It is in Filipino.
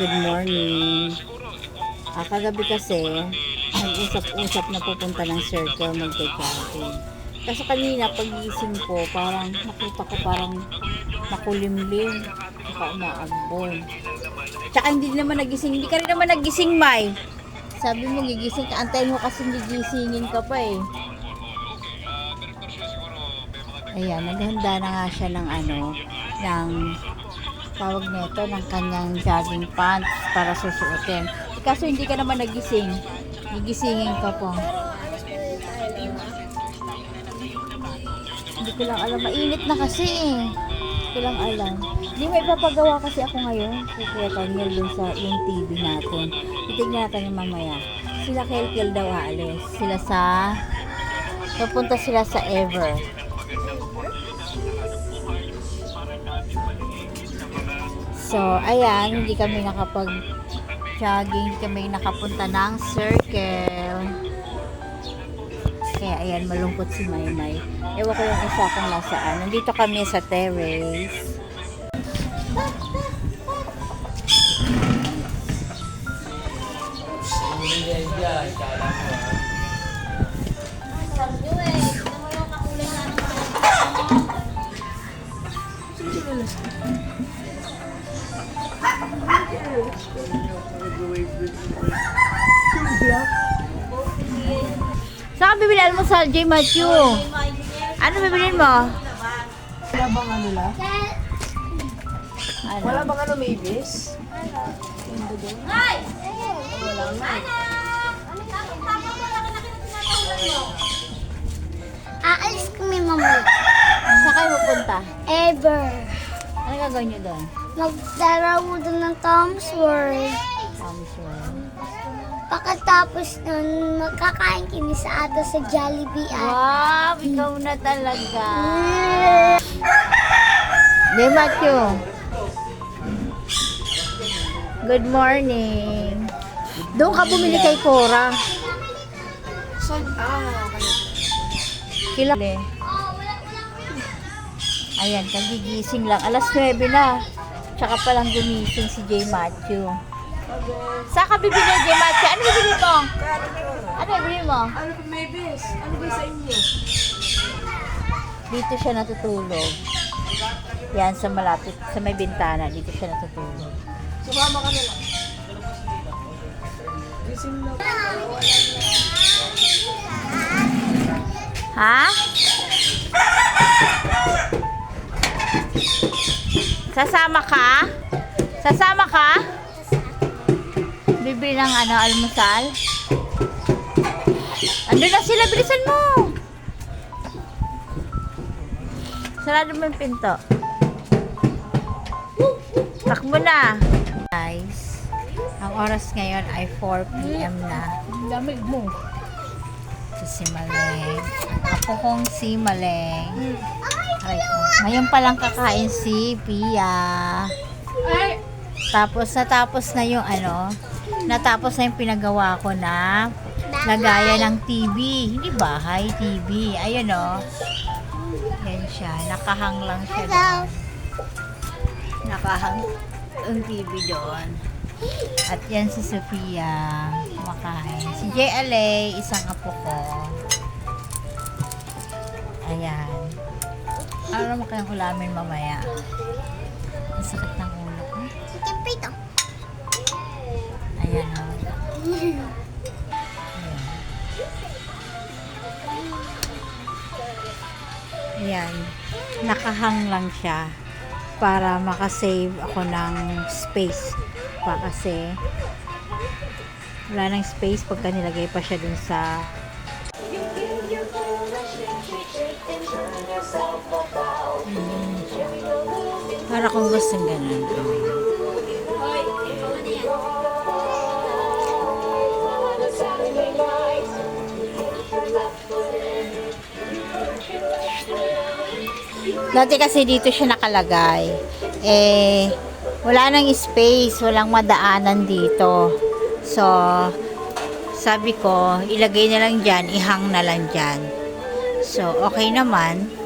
good morning. Ah, kagabi kasi, nag-usap-usap na pupunta ng circle magka-camping. Kaso kanina, pagising ko, parang nakita ko parang makulimlim. Saka umaagbon. Tsaka hindi naman nagising. Hindi ka rin naman nagising, Mai. Sabi mo, gigising ka. Antayin mo kasi gigisingin ka pa eh. Ayan, naghanda na nga siya ng ano, ng tawag nito, ng kanyang jogging pants para susuotin. Eh, Kaso hindi ka naman nagising. Gigisingin ka pa. Hindi ko lang alam. Mainit na kasi eh. Hindi ko lang alam. Hindi may papagawa kasi ako ngayon. Kuya Tanyel dun sa yung TV natin. Titignan natin yung mamaya. Sila Kelkel daw aalis. Sila sa... Pupunta sila sa Ever. So, ayan, hindi kami nakapag jogging, hindi kami nakapunta ng circle. Kaya ayan, malungkot si Maymay. Ewan ko yung isa kung nasaan. Nandito kami sa terrace. Saan ka bibili almusal, J. Matthew? Ano bibilin mo? Wala bang ano la? Ano? Wala bang ano maybes? Aalis kami mamaya. Saan kayo pupunta? Ever. Ano gagawin nyo doon? Magdarawo doon ng Tom's World. I'm sure. Pagkatapos nun, magkakain kami sa ato sa Jollibee at Wow, ikaw na talaga. J. Matthew. Good morning. Doon ka bumili kay Cora. Saan? Ah, kaya. Kila. Ayan, kagigising lang. Alas 9 na. Tsaka palang gumising si J. Matthew. Saan ka bibili, J. Matthew? Ano bibili mo? Ano bibili mo? Ano pa maybes? Ano ba sa inyo? Dito siya natutulog. Yan, sa malapit, sa may bintana. Dito siya natutulog. Sumama ka na lang. Gising na. Ha? Sasama ka? Sasama ka? Bibili ng ano, almusal? Andun na sila, bilisan mo! Sarado mo yung pinto. Takbo na! Guys, ang oras ngayon ay 4pm na. Lamig mo. Si Maleng. Apo kong si Maleng. Ay, oh. Ngayon pa lang kakain si Pia. Tapos, natapos na yung ano, natapos na yung pinagawa ko na lagayan ng TV. Hindi bahay, TV. Ayun o. Yan siya. Nakahang lang siya doon. Nakahang ang TV doon. At yan si Sophia. Kumakain. Si J. Alay, isang apo ko. Ayan. Ano naman kayang ulamin mamaya? Ang sakit ng ulo ko. Pito. Ayan o. Ayan. Ayan. Nakahang lang siya para makasave ako ng space pa kasi wala nang space pagka nilagay pa siya dun sa Mm. para kung gusto ganun. Dati kasi dito siya nakalagay. Eh, wala nang space, walang madaanan dito. So, sabi ko, ilagay na lang dyan, ihang na lang dyan. So, okay naman.